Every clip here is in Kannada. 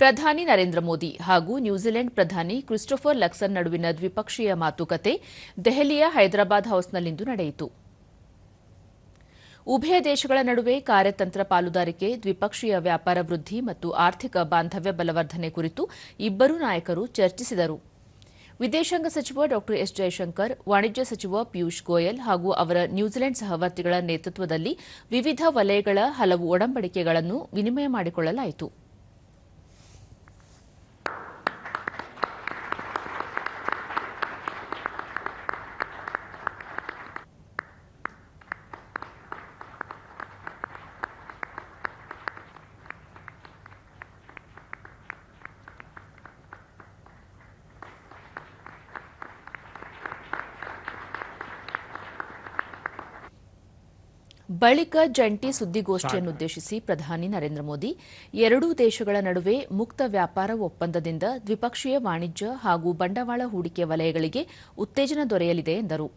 ಪ್ರಧಾನಿ ನರೇಂದ್ರ ಮೋದಿ ಹಾಗೂ ನ್ಯೂಜಿಲೆಂಡ್ ಪ್ರಧಾನಿ ಕ್ರಿಸ್ಟೋಫರ್ ಲಕ್ಸನ್ ನಡುವಿನ ದ್ವಿಪಕ್ಷೀಯ ಮಾತುಕತೆ ದೆಹಲಿಯ ಹೈದರಾಬಾದ್ ಹೌಸ್ನಲ್ಲಿಂದು ನಡೆಯಿತು. ಉಭಯ ದೇಶಗಳ ನಡುವೆ ಕಾರ್ಯತಂತ್ರ ಪಾಲುದಾರಿಕೆ, ದ್ವಿಪಕ್ಷೀಯ ವ್ಯಾಪಾರ ವೃದ್ಧಿ ಮತ್ತು ಆರ್ಥಿಕ ಬಾಂಧವ್ಯ ಬಲವರ್ಧನೆ ಕುರಿತು ಇಬ್ಬರೂ ನಾಯಕರು ಚರ್ಚಿಸಿದರು. ವಿದೇಶಾಂಗ ಸಚಿವ ಡಾ ಎಸ್ ಜಯಶಂಕರ್ ವಾಣಿಜ್ಯ ಸಚಿವ ಪಿಯೂಷ್ ಗೋಯಲ್ ಹಾಗೂ ಅವರ ನ್ಯೂಜಿಲೆಂಡ್ ಸಹವರ್ತಿಗಳ ನೇತೃತ್ವದಲ್ಲಿ ವಿವಿಧ ವಲಯಗಳ ಹಲವು ಒಡಂಬಡಿಕೆಗಳನ್ನು ವಿನಿಮಯ ಮಾಡಿಕೊಳ್ಳಲಾಯಿತು. ಬಳಿಕ ಜಂಟಿ ಸುದ್ದಿಗೋಷ್ಠಿಯನ್ನುದ್ದೇಶಿಸಿ ಪ್ರಧಾನಿ ನರೇಂದ್ರ ಮೋದಿ, ಎರಡೂ ದೇಶಗಳ ನಡುವೆ ಮುಕ್ತ ವ್ಯಾಪಾರ ಒಪ್ಪಂದದಿಂದ ದ್ವಿಪಕ್ಷೀಯ ವಾಣಿಜ್ಯ ಹಾಗೂ ಬಂಡವಾಳ ಹೂಡಿಕೆ ವಲಯಗಳಿಗೆ ಉತ್ತೇಜನ ದೊರೆಯಲಿದೆ ಎಂದರು.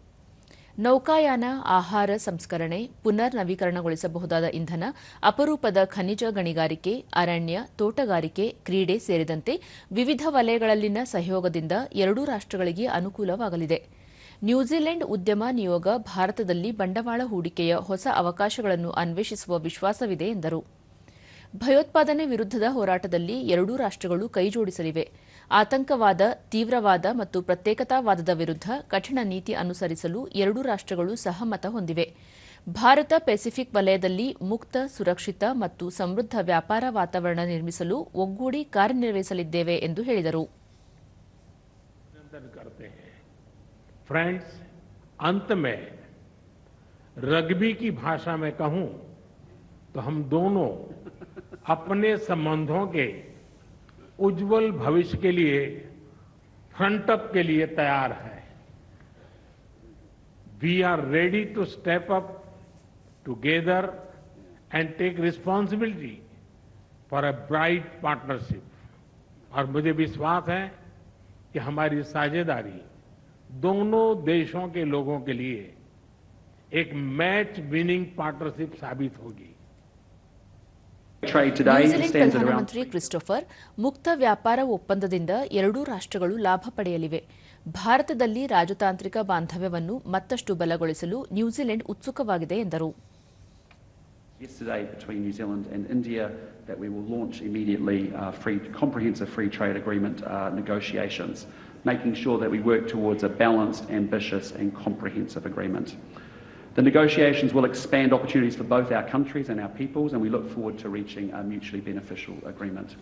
ನೌಕಾಯಾನ, ಆಹಾರ ಸಂಸ್ಕರಣೆ ಪುನರ್ ನವೀಕರಣಗೊಳಿಸಬಹುದಾದ ಇಂಧನ, ಅಪರೂಪದ ಖನಿಜ ಗಣಿಗಾರಿಕೆ, ಅರಣ್ಯ, ತೋಟಗಾರಿಕೆ ಕ್ರೀಡೆ ಸೇರಿದಂತೆ ವಿವಿಧ ವಲಯಗಳಲ್ಲಿನ ಸಹಯೋಗದಿಂದ ಎರಡೂ ರಾಷ್ಟಗಳಿಗೆ ಅನುಕೂಲವಾಗಲಿದೆ. ನ್ಯೂಜಿಲೆಂಡ್ ಉದ್ಯಮ ನಿಯೋಗ ಭಾರತದಲ್ಲಿ ಬಂಡವಾಳ ಹೂಡಿಕೆಯ ಹೊಸ ಅವಕಾಶಗಳನ್ನು ಅನ್ವೇಷಿಸುವ ವಿಶ್ವಾಸವಿದೆ ಎಂದರು. ಭಯೋತ್ಪಾದನೆ ವಿರುದ್ಧದ ಹೋರಾಟದಲ್ಲಿ ಎರಡೂ ರಾಷ್ಟಗಳು ಕೈಜೋಡಿಸಲಿವೆ. ಆತಂಕವಾದ, ತೀವ್ರವಾದ ಮತ್ತು ಪ್ರತ್ಯೇಕತಾವಾದದ ವಿರುದ್ಧ ಕಠಿಣ ನೀತಿ ಅನುಸರಿಸಲು ಎರಡೂ ರಾಷ್ಟಗಳು ಸಹಮತ ಹೊಂದಿವೆ. ಭಾರತ ಪೆಸಿಫಿಕ್ ವಲಯದಲ್ಲಿ ಮುಕ್ತ, ಸುರಕ್ಷಿತ ಮತ್ತು ಸಮೃದ್ಧ ವ್ಯಾಪಾರ ವಾತಾವರಣ ನಿರ್ಮಿಸಲು ಒಗ್ಗೂಡಿ ಕಾರ್ಯನಿರ್ವಹಿಸಲಿದ್ದೇವೆ ಎಂದು ಹೇಳಿದರು. फ्रेंड्स अंत में रग्बी की भाषा में कहूँ तो हम दोनों अपने संबंधों के उज्जवल भविष्य के लिए फ्रंट अप के लिए तैयार हैं। We are ready to step up together and take responsibility for a bright partnership और मुझे विश्वास है कि हमारी साझेदारी दोनों देशों के लोगों के लिए एक मैच विनिंग पार्टनरशिप साबित होगी Trade today New Zealand stands at around ಪ್ರಧಾನಮಂತ್ರಿ ಕ್ರಿಸ್ಟೋಫರ್ ಮುಕ್ತ ವ್ಯಾಪಾರ ಒಪ್ಪಂದದಿಂದ ಎರಡೂ ರಾಷ್ಟಗಳು ಲಾಭ ಪಡೆಯಲಿವೆ ಭಾರತದಲ್ಲಿ ರಾಜತಾಂತ್ರಿಕ ಬಾಂಧವ್ಯವನ್ನು ಮತ್ತಷ್ಟು ಬಲಗೊಳಿಸಲು ನ್ಯೂಜಿಲೆಂಡ್ ಉತ್ಸುಕವಾಗಿದೆ ಎಂದರು yesterday between New Zealand and India that we will launch immediately uh, free, comprehensive free trade agreement uh, negotiations, Making sure that we work towards a balanced, ambitious and comprehensive agreement. The negotiations will expand opportunities for both our countries and our peoples and we look forward to reaching a mutually beneficial agreement.